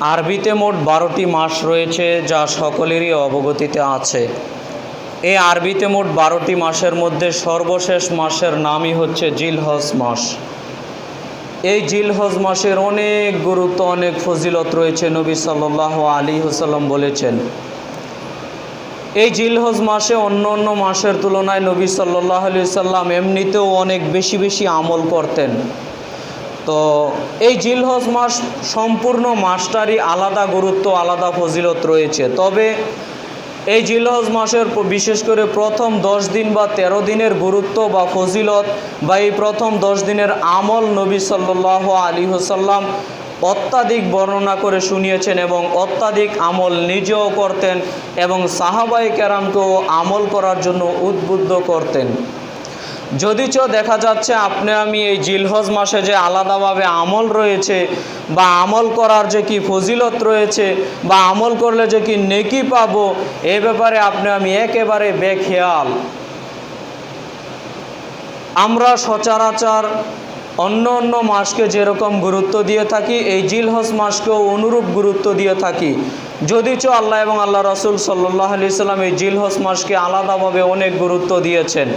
আরবিতে মোট বারোটি মাস রয়েছে যা সকলেরই অবগতিতে আছে। এই আরবিতে মোট বারোটি মাসের মধ্যে সর্বশেষ মাসের নামই হচ্ছে জিলহজ মাস। এই জিলহজ মাসের অনেক গুরুত্ব, অনেক ফজিলত রয়েছে, নবী সাল্লাহ আলী হুসাল্লাম বলেছেন। এই জিলহজ মাসে অন্য অন্য মাসের তুলনায় নবী সাল্লাহ আলি সাল্লাম এমনিতেও অনেক বেশি বেশি আমল করতেন। তো এই জিলহজ মাস সম্পূর্ণ মাসটারই আলাদা গুরুত্ব, আলাদা ফজিলত রয়েছে। তবে এই জিলহজ মাসের বিশেষ করে প্রথম দশ দিন বা ১৩ দিনের গুরুত্ব বা ফজিলত বা এই প্রথম দশ দিনের আমল নবী সাল্লাহ আলী হোসাল্লাম অত্যাধিক বর্ণনা করে শুনিয়েছেন এবং অত্যাধিক আমল নিজেও করতেন এবং সাহাবাই কেরামকেও আমল করার জন্য উদ্বুদ্ধ করতেন। যদিচ দেখা যাচ্ছে আপনি আমি এই জিলহজ মাসে যে আলাদাভাবে আমল রয়েছে, বা আমল করার যে কি ফজিলত রয়েছে, বা আমল করলে যে কি নেকি পাবো, এ ব্যাপারে আপনি আমি একেবারে বেখেয়াল। আমরা সচরাচর অন্য অন্য মাসকে যেরকম গুরুত্ব দিয়ে থাকি, এই জিলহজ মাসকেও অনুরূপ গুরুত্ব দিয়ে থাকি। যদিচ আল্লাহ এবং আল্লাহ রসুল সাল্লাহ আলি সাল্লাম এই জিলহজ মাসকে আলাদাভাবে অনেক গুরুত্ব দিয়েছেন।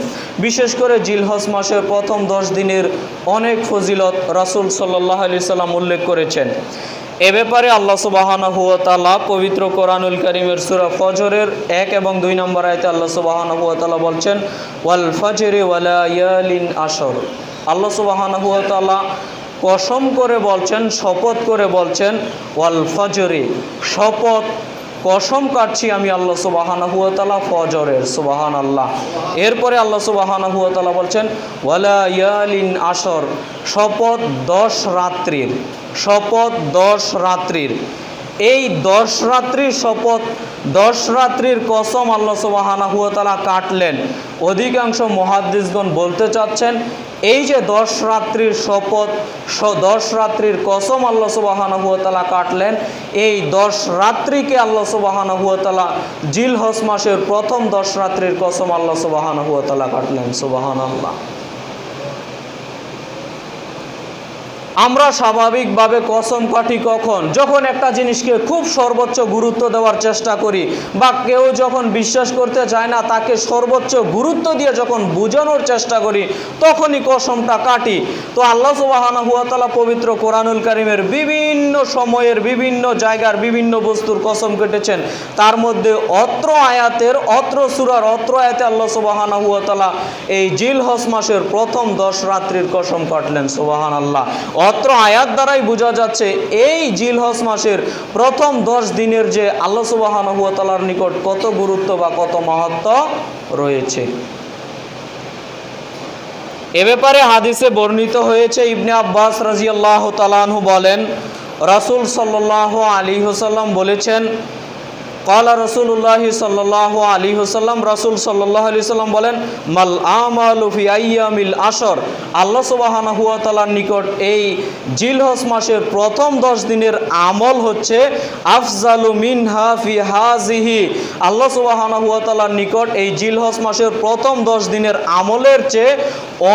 বিশেষ করে জিলহজ মাসের প্রথম দশ দিনের অনেক ফজিলত রসুল সাল্লাহ আলি সাল্লাম উল্লেখ করেছেন। এ ব্যাপারে আল্লাহ সুবাহানা হুয়া তালা পবিত্র কোরআনুল করিমের সুরা ফজরের এক এবং দুই নম্বর আয়তে আল্লাহ সুবাহানা হুয়া তালা বলছেন, ওয়াল ফজরে ওয়ালা ইয়ালিন আসর আল্লাহ তালা কসম করে বলছেন, শপথ করে বলছেন, ওয়াল ফজরে, শপথ কসম কাটছি আমি আল্লাহ সুবাহানা হুয়া তালা ফজরের সুবাহান আল্লাহ এরপরে আল্লাহ সুবাহানা হুয়া তালা বলছেন, ওয়ালা ইয়ালিন আসর, শপথ দশ রাত্রির, শপথ দশ রাত্রির। এই দশ রাত্রির শপথ, দশ রাত্রির কসম আল্লাহ সুবাহানা হুয়া তালা কাটলেন। অধিকাংশ মহাদ্দিসগণ বলতে চাচ্ছেন এই যে দশ রাত্রির শপথ দশ রাত্রির কসম আল্লাহ সুবাহান হুয়া তালা কাটলেন, এই দশ রাত্রিকে আল্লাহ সুবাহান হুয়া তালা জিল হস মাসের প্রথম দশ রাত্রির কসম আল্লাহ সুবাহান হুয়া তালা কাটলেন সুবাহান আল্লাহ আমরা স্বাভাবিকভাবে কসম কাটি কখন? যখন একটা জিনিসকে খুব সর্বোচ্চ গুরুত্ব দেওয়ার চেষ্টা করি বা কেউ যখন বিশ্বাস করতে চায় না, তাকে সর্বোচ্চ গুরুত্ব দিয়ে যখন বোঝানোর চেষ্টা করি, তখনই কসমটা কাটি। তো আল্লাহ সুবাহানা হুয়াতালা পবিত্র কোরআনুল করিমের বিভিন্ন সময়ের বিভিন্ন জায়গার বিভিন্ন বস্তুর কসম কেটেছেন। তার মধ্যে অত্র আয়াতের, অত্র সুরার অত্র আয়াতে আল্লাহ সুবাহানা হুয়াতালা এই জিল হস মাসের প্রথম দশ রাত্রির কসম কাটলেন সুবাহান আল্লাহ অত্র আয়াত দ্বারাই বোঝা যাচ্ছে এই জিল হস মাসের প্রথম দশ দিনের যে আল্লাহ সুবাহানহুয়াতালার নিকট কত গুরুত্ব বা কত মাহাত্ম রয়েছে। এ ব্যাপারে হাদিসে বর্ণিত হয়েছে, ইবনে আব্বাস রাজিয়াল্লাহ তালানহু বলেন, রাসূল সাল্লাহ আলী হুসাল্লাম বলেছেন কালা রসুল্লাহ সাল্লাহ আলী হুসাল্লাম রসুল সাল্লাহ আলি সাল্লাম বলেন, মাল আমালু ফি আইয়ামিল আসর আল্লাহ সুবাহানা হুয়া তালার নিকট এই জিলহস মাসের প্রথম দশ দিনের আমল হচ্ছে, আফজালু মিনহা ফি হাজিহি আল্লাহ সুবাহানা হুয়া তালার নিকট এই জিলহস মাসের প্রথম দশ দিনের আমলের চেয়ে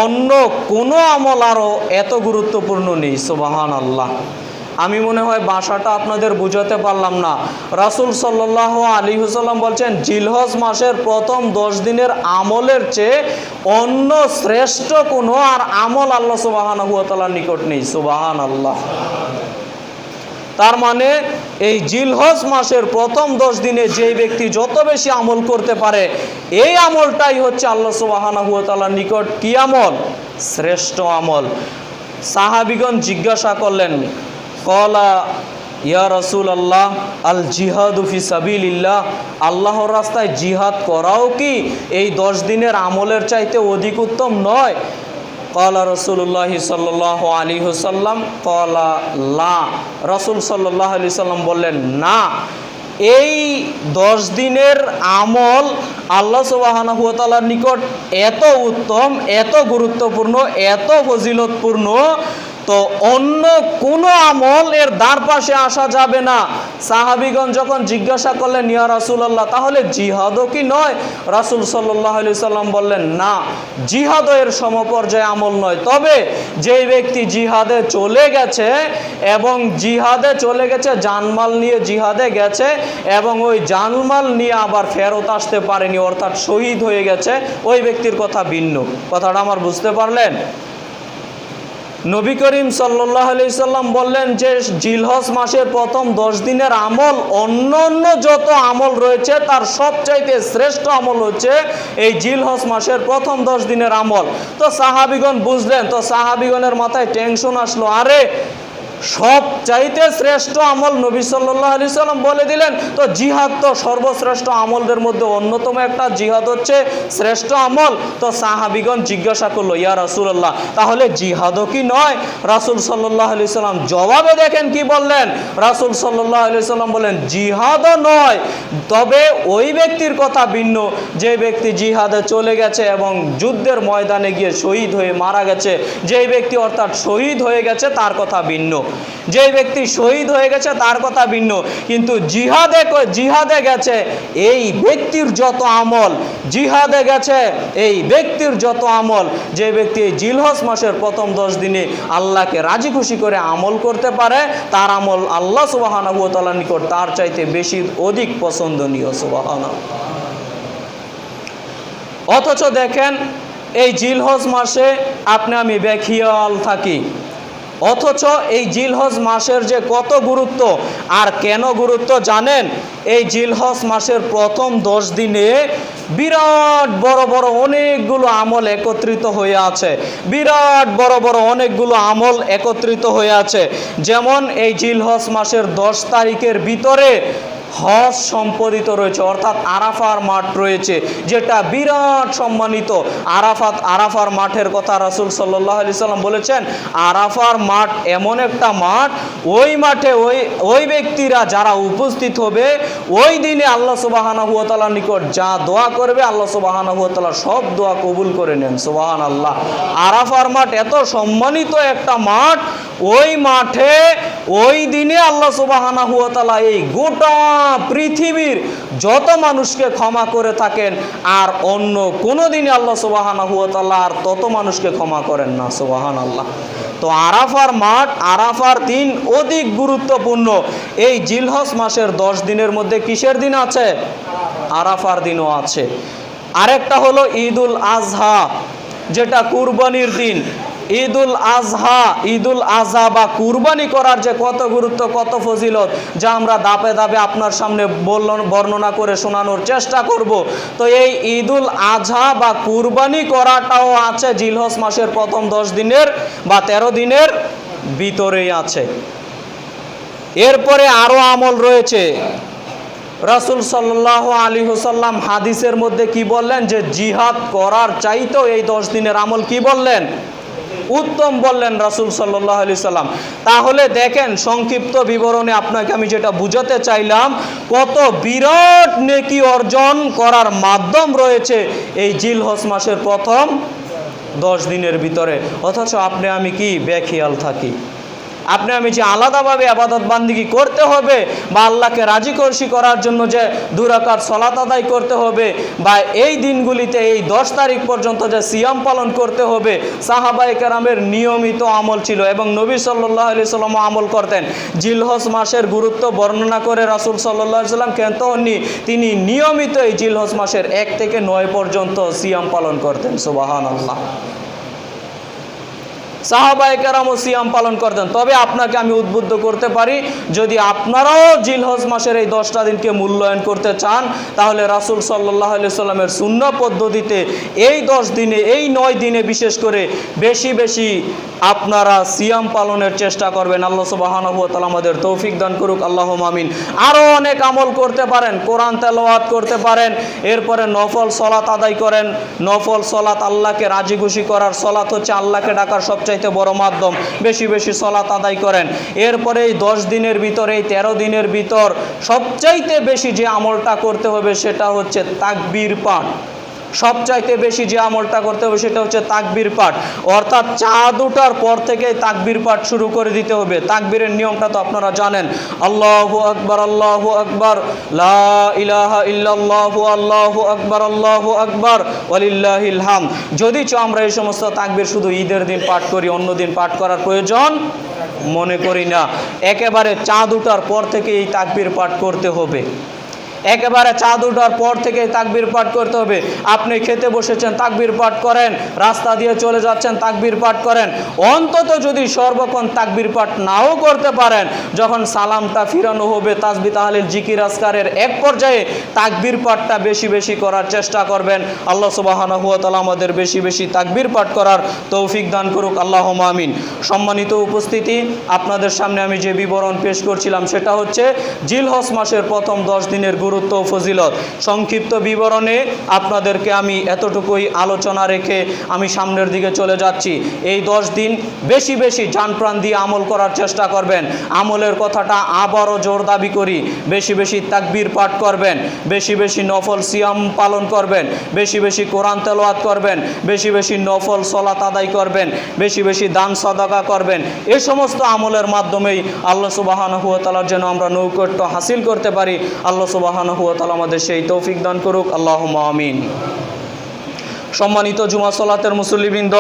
অন্য কোনো আমল আরও এত গুরুত্বপূর্ণ নেই সুবাহান আল্লাহ আমি মনে হয় বাসাটা আপনাদের বুঝাতে পারলাম না। রাসুল সাল্লাহ আলী হুসাল্লাম বলছেন, জিলহজ মাসের প্রথম দশ দিনের আমলের চেয়ে অন্য শ্রেষ্ঠ কোনো আর আমল আল্লাহ সুবাহান হুয়াতালার নিকট নেই। সুবাহান আল্লাহ তার মানে এই জিলহজ মাসের প্রথম দশ দিনে যেই ব্যক্তি যত বেশি আমল করতে পারে, এই আমলটাই হচ্ছে আল্লাহ সুবাহানা হুয়াতালার নিকট কি আমল? শ্রেষ্ঠ আমল। সাহাবিগণ জিজ্ঞাসা করলেন কলা ইয়া রসুল আল্লাহ আল জিহাদ ফি সাবিল্লাহ আল্লাহর রাস্তায় জিহাদ করাও কি? এই দশ দিনের আমলের চাইতে অধিক উত্তম নয়। কলা রসুল্লাহ সাল্লাহ আলী হুসাল্লাম কলা লা। রসুল সাল্লাহ আলি সাল্লাম বললেন, না। এই দশ দিনের আমল আল্লাহ হুয়াতালার নিকট এত উত্তম, এত গুরুত্বপূর্ণ, এত ফজিলতপূর্ণ তো অন্য কোনো আমল এর দ্বার পাশে আসা যাবে না। সাহাবিগণ যখন জিজ্ঞাসা করলেন, ইয়া রাসূলুল্লাহ, তাহলে জিহাদও কি নয়? রাসূল সাল্লাল্লাহু আলাইহি সাল্লাম বললেন, না, জিহাদও এর সমপর্যায়ে আমল নয়। তবে যেই ব্যক্তি জিহাদে চলে গেছে এবং জিহাদে চলে গেছে, জানমাল নিয়ে জিহাদে গেছে এবং ওই জানমাল নিয়ে আবার ফেরত আসতে পারেনি, অর্থাৎ শহীদ হয়ে গেছে, ওই ব্যক্তির কথা ভিন্ন। কথাটা আমার বুঝতে পারলেন? নবী করিম সাল্লাহ আলি সাল্লাম বললেন যে জিলহস মাসের প্রথম দশ দিনের আমল অন্য অন্য যত আমল রয়েছে, তার সবচাইতে শ্রেষ্ঠ আমল হচ্ছে এই জিলহস মাসের প্রথম দশ দিনের আমল। তো সাহাবিগণ বুঝলেন, তো সাহাবিগণের মাথায় টেনশন আসলো, আরে সব চাইতে শ্রেষ্ঠ আমল নবী সাল্লাহ আলি সাল্লাম বলে দিলেন। তো জিহাদ তো সর্বশ্রেষ্ঠ আমলদের মধ্যে অন্যতম একটা। জিহাদ হচ্ছে শ্রেষ্ঠ আমল। তো সাহাবিগণ জিজ্ঞাসা করল, ইয়া রাসুল্লাহ তাহলে জিহাদও কি নয়? রাসুল সাল্লাহ আলি সাল্লাম জবাবে দেখেন কি বললেন? রাসুল সাল্লাহ আলি সাল্লাম বলেন জিহাদও নয়, তবে ওই ব্যক্তির কথা ভিন্ন। যে ব্যক্তি জিহাদে চলে গেছে এবং যুদ্ধের ময়দানে গিয়ে শহীদ হয়ে মারা গেছে, যেই ব্যক্তি অর্থাৎ শহীদ হয়ে গেছে, তার কথা ভিন্ন। যেই ব্যক্তি শহীদ হয়ে গেছে, তার কথা ভিন্ন। কিন্তু জিহাদে জিহাদে গেছে এই ব্যক্তির যত আমল, জিহাদে গেছে এই ব্যক্তির যত আমল, যে ব্যক্তি এই জিলহজ মাসের প্রথম দশ দিনে আল্লাহকে রাজি খুশি করে আমল করতে পারে, তার আমল আল্লাহ সুবাহানা নিকট তার চাইতে বেশি অধিক পছন্দনীয় সুবাহানা অথচ দেখেন, এই জিলহজ মাসে আপনি আমি বেখিয়াল থাকি। অথচ এই জিলহজ মাসের যে কত গুরুত্ব, আর কেন গুরুত্ব জানেন? এই জিলহজ মাসের প্রথম দশ দিনে বিরাট বড় বড় অনেকগুলো আমল একত্রিত হয়ে আছে। বিরাট বড় বড় অনেকগুলো আমল একত্রিত হয়ে আছে। যেমন এই জিলহজ মাসের দশ তারিখের ভিতরে হজ সম্পাদিত রয়েছে, অর্থাৎ আরাফার মাঠ রয়েছে, যেটা বিরাট সম্মানিত আরাফাত, আরাফার মাঠের কথা রাসুল সাল্লাহ আলি সাল্লাম বলেছেন, আরাফার মাঠ এমন একটা মাঠ, ওই মাঠে ওই ওই ব্যক্তিরা যারা উপস্থিত হবে, ওই দিনে আল্লাহ সুবাহানা হুয়াতালার নিকট যা দোয়া করবে, আল্লাহ সুবাহানা হুয়াতালা সব দোয়া কবুল করে নেন সুবাহান আল্লাহ আরাফার মাঠ এত সম্মানিত একটা মাঠ, ওই মাঠে, ওই দিনে আল্লাহ সুবাহানা হুয়াতালা এই গোটা পৃথিবীর যত মানুষকে ক্ষমা করে থাকেন, আর অন্য কোনো দিনে আল্লাহ সুবাহানা হুয়াতাল্লাহ আর তত মানুষকে ক্ষমা করেন না সুবাহান আল্লাহ তো আরাফার মাঠ, আরাফার দিন অধিক গুরুত্বপূর্ণ। এই জিলহস মাসের দশ দিনের মধ্যে কিসের দিন আছে? আরাফার দিনও আছে। আরেকটা হলো ঈদুল আজহা, যেটা কুরবানির দিন। ঈদুল আজহা ঈদুল আজহা বা কুরবানি করার যে কত গুরুত্ব, কত ফজিলত, যা আমরা দাপে দাপে আপনার সামনে বর্ণনা করে শোনানোর চেষ্টা করব। তো এই ঈদুল আজহা বা কুরবানি করাটাও আছে জিলহস মাসের প্রথম দশ দিনের বা তেরো দিনের ভিতরেই আছে। এরপরে আরও আমল রয়েছে। রাসুল সাল্লাহ আলী হুসাল্লাম হাদিসের মধ্যে কি বললেন? যে জিহাদ করার চাইতেও এই দশ দিনের আমল কি বললেন? উত্তম বললেন রাসুল সাল্লাহ আলি সাল্লাম। তাহলে দেখেন সংক্ষিপ্ত বিবরণে আপনাকে আমি যেটা বুঝাতে চাইলাম, কত বিরাট নেকি অর্জন করার মাধ্যম রয়েছে এই জিলহস মাসের প্রথম দশ দিনের ভিতরে। অথচ আপনি আমি কি? বেখিয়াল থাকি। আপনি আমি যে আলাদাভাবে আবাদত বান্দিগি করতে হবে বা আল্লাহকে রাজি খুশি করার জন্য যে দুরাকার সলাত আদায় করতে হবে বা এই দিনগুলিতে এই দশ তারিখ পর্যন্ত যে সিয়াম পালন করতে হবে সাহাবাই কেরামের নিয়মিত আমল ছিল এবং নবী সাল্লাহ আলি সাল্লাম আমল করতেন। জিলহস মাসের গুরুত্ব বর্ণনা করে রাসুল সাল্লাহ সাল্লাম কেন হননি তিনি নিয়মিত এই জিলহস মাসের এক থেকে নয় পর্যন্ত সিয়াম পালন করতেন সুবাহান আল্লাহ সাহাবায়ে কেরামও সিয়াম পালন করতেন। তবে আপনাকে আমি উদ্বুদ্ধ করতে পারি, যদি আপনারাও জিলহজ মাসের এই দশটা দিনকে মূল্যায়ন করতে চান, তাহলে রাসুল সাল্লাহ সাল্লামের শূন্য পদ্ধতিতে এই দশ দিনে, এই নয় দিনে বিশেষ করে বেশি বেশি আপনারা সিয়াম পালনের চেষ্টা করবেন। আল্লাহ সুবাহানুভতাল আমাদের তৌফিক দান করুক। আল্লাহ মামিন আরও অনেক আমল করতে পারেন। কোরআন তেলাওয়াত করতে পারেন। এরপরে নফল সলাত আদায় করেন। নফল সলাত আল্লাহকে রাজি খুশি করার সলাত হচ্ছে আল্লাহকে ডাকার সবচাইতে বড় মাধ্যম। বেশি বেশি সলাত আদায় করেন। এরপরে এই দশ দিনের ভিতর, এই তেরো দিনের ভিতর সবচাইতে বেশি যে আমলটা করতে হবে সেটা হচ্ছে তাকবির পাঠ। সবচাইতে বেশি যে আমলটা করতে হবে সেটা হচ্ছে তাকবির পাঠ। অর্থাৎ চাঁদ ওঠার পর থেকেই তাকবির পাঠ শুরু করে দিতে হবে। তাকবীরের নিয়মটা তো আপনারা জানেন। আল্লাহ আকবার আল্লাহ আকবার ইলাহা ইল্লাল্লাহু, আল্লাহু আকবার আল্লাহু আকবার, ওয়ালিল্লাহিল হাম। যদি চ আমরা এই সমস্ত তাকবীর শুধু ঈদের দিন পাঠ করি, অন্য দিন পাঠ করার প্রয়োজন মনে করি না। একেবারে চাঁদ ওঠার পর থেকে এই তাকবীর পাঠ করতে হবে। একেবারে চাঁদ ওঠার পর থেকে তাকবির পাঠ করতে হবে। আপনি খেতে বসেছেন, তাকবির পাঠ করেন, রাস্তা দিয়ে চলে যাচ্ছেন, তাকবির পাঠ করেন। অন্তত যদি সর্বক্ষণ তাকবির পাঠ নাও করতে পারেন, যখন সালামটা ফিরানো হবে তাসবি তাহলিল জিকির আসকারের এক পর্যায়ে তাকবির পাঠটা বেশি বেশি করার চেষ্টা করবেন। আল্লাহ সুবাহানা হুয়া তালা আমাদের বেশি বেশি তাকবির পাঠ করার তৌফিক দান করুক। আল্লাহ আমিন। সম্মানিত উপস্থিতি, আপনাদের সামনে আমি যে বিবরণ পেশ করছিলাম, সেটা হচ্ছে জিলহস মাসের প্রথম দশ দিনের গুরুত্ব ও ফজিলত। সংক্ষিপ্ত বিবরণে আপনাদেরকে আমি এতটুকুই আলোচনা রেখে আমি সামনের দিকে চলে যাচ্ছি। এই দশ দিন বেশি বেশি প্রাণ দিয়ে আমল করার চেষ্টা করবেন। আমলের কথাটা আবারও জোর দাবি করি। বেশি বেশি তাকবীর পাঠ করবেন। বেশি বেশি নফল সিয়াম পালন করবেন। বেশি বেশি কোরআন তেলোয়াত করবেন। বেশি বেশি নফল সলাত আদায় করবেন। বেশি বেশি দান সদাকা করবেন। এই সমস্ত আমলের মাধ্যমেই আল্লাহ সুবাহান হুয়া তালার যেন আমরা নৌকট্য হাসিল করতে পারি। আল্লাহ সুবাহান হুয়া তালা আমাদের সেই তৌফিক দান করুক। আল্লাহ আমিন। সম্মানিত জুমা সলাতের মুসল্লিবৃন্দ,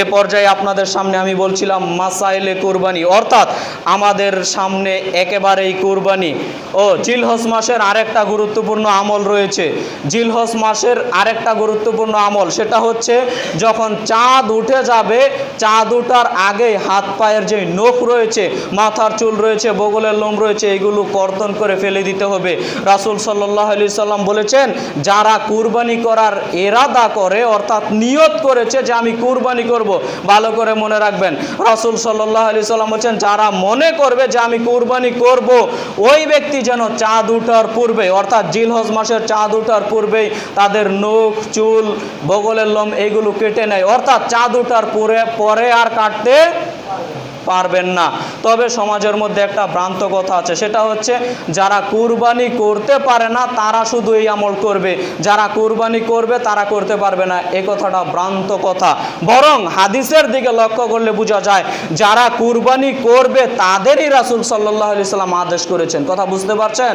এ পর্যায়ে আপনাদের সামনে আমি বলছিলাম মাসাইলে কোরবানি। অর্থাৎ আমাদের সামনে একেবারেই কোরবানি। ও জিলহস মাসের আরেকটা গুরুত্বপূর্ণ আমল রয়েছে। জিলহস মাসের আরেকটা গুরুত্বপূর্ণ আমল, সেটা হচ্ছে যখন চাঁদ উঠে যাবে, চাঁদ উঠার আগে হাত পায়ের যে নখ রয়েছে, মাথার চুল রয়েছে, বগলের লোম রয়েছে, এগুলো কর্তন করে ফেলে দিতে হবে। রাসুল সাল্লাহ আলি সাল্লাম বলেছেন, যারা কুরবানি করার এরাদা করে অর্থাৎ নিয়ত করেছে যে আমি কুরবানি করব। ভালো করে মনে রাখবেন, রাসুল সাল্লাহ আলি সাল্লাম বলছেন, যারা মনে করবে যে আমি কুরবানি করব, ওই ব্যক্তি যেন চাঁদ উঠার পূর্বে, অর্থাৎ জিলহজ মাসের চাঁদ উঠার পূর্বেই তাদের নখ, চুল, বগলের লোম এগুলো কেটে নেয়। অর্থাৎ চাঁদ উঠার পরে পরে আর কাটতে পারবেন না। তবে সমাজের মধ্যে একটা ভ্রান্ত কথা আছে, সেটা হচ্ছে যারা কুরবানি করতে পারে না, তারা শুধু এই আমল করবে। যারা কুরবানি করবে, তারা করতে পারবে না। এ কথাটা ভ্রান্ত কথা। বরং হাদিসের দিকে লক্ষ্য করলে বোঝা যায়, যারা কুরবানি করবে, তাদেরই রাসুল সাল্লাহ আলি সাল্লাম আদেশ করেছেন। কথা বুঝতে পারছেন?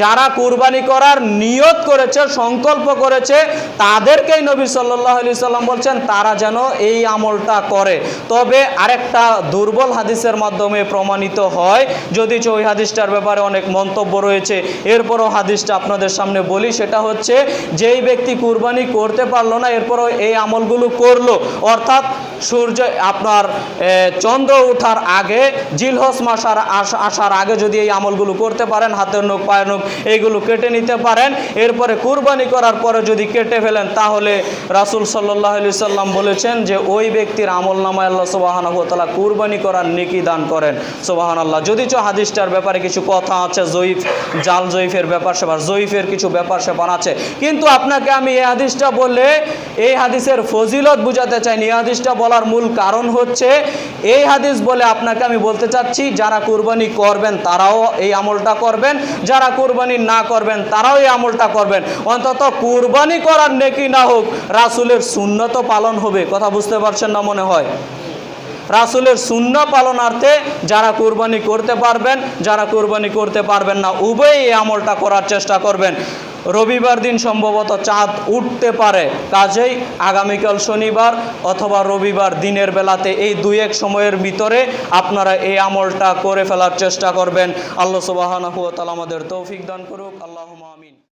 যারা কুরবানি করার নিয়ত করেছে, সংকল্প করেছে, তাদেরকেই নবী সাল্লাহ আলি সাল্লাম বলছেন, তারা যেন এই আমলটা করে। তবে আরেকটা দুর্বল হাদিসের মাধ্যমে প্রমাণিত হয়, যদি ওই হাদিসটার ব্যাপারে অনেক মন্তব্য রয়েছে, এরপরও হাদিসটা আপনাদের সামনে বলি, সেটা হচ্ছে, যেই ব্যক্তি কুরবানি করতে পারল না, এরপরও এই আমলগুলো করল, অর্থাৎ সূর্য, আপনার চন্দ্র ওঠার আগে জিলহস মাসার আসার আগে যদি এই আমলগুলো করতে পারেন, হাতের নখ, পায়ের নখ এইগুলো কেটে নিতে পারেন। এরপরে কুরবানি করার পরে যদি কেটে ফেলেন, তাহলে রাসুল সাল্লাহ সাল্লাম বলেছেন যে, ওই ব্যক্তির আমল নামায় আল্লাহ সোবাহান তালা কুরবানি করার নেকি দান করেন। সোবাহান আল্লাহ যদি চো হাদিসটার ব্যাপারে কিছু কথা আছে, জয়ীফ, জাল জয়ীফের ব্যাপার সেবার, জয়ীফের কিছু ব্যাপার সেপার আছে। কিন্তু আপনাকে আমি এই হাদিসটা বললে এই হাদিসের ফজিলত বুঝাতে চাইনি। এই হাদিসটা বলার মূল কারণ হচ্ছে, এই হাদিস বলে আপনাকে আমি বলতে চাচ্ছি, যারা কুরবানি করবেন, তারাও এই আমলটা করবেন। যারা কুরবানি না করবেন, তারাও এই আমলটা করবেন। অন্তত কুরবানি করার নেকি না হোক, রাসুলের শূন্যত পালন হবে। কথা বুঝতে পারছেন না মনে হয়? রাসুলের শূন্য পালনার্থে যারা কোরবানি করতে পারবেন, যারা কোরবানি করতে পারবেন না, উভয়ই এই আমলটা করার চেষ্টা করবেন। রবিবার দিন সম্ভবত চাঁদ উঠতে পারে। কাজেই আগামীকাল শনিবার অথবা রবিবার দিনের বেলাতে এই দুই এক সময়ের ভিতরে আপনারা এই আমলটা করে ফেলার চেষ্টা করবেন। আল্লাহ সুবাহ আমাদের তৌফিক দান করুক। আল্লাহ আমিন।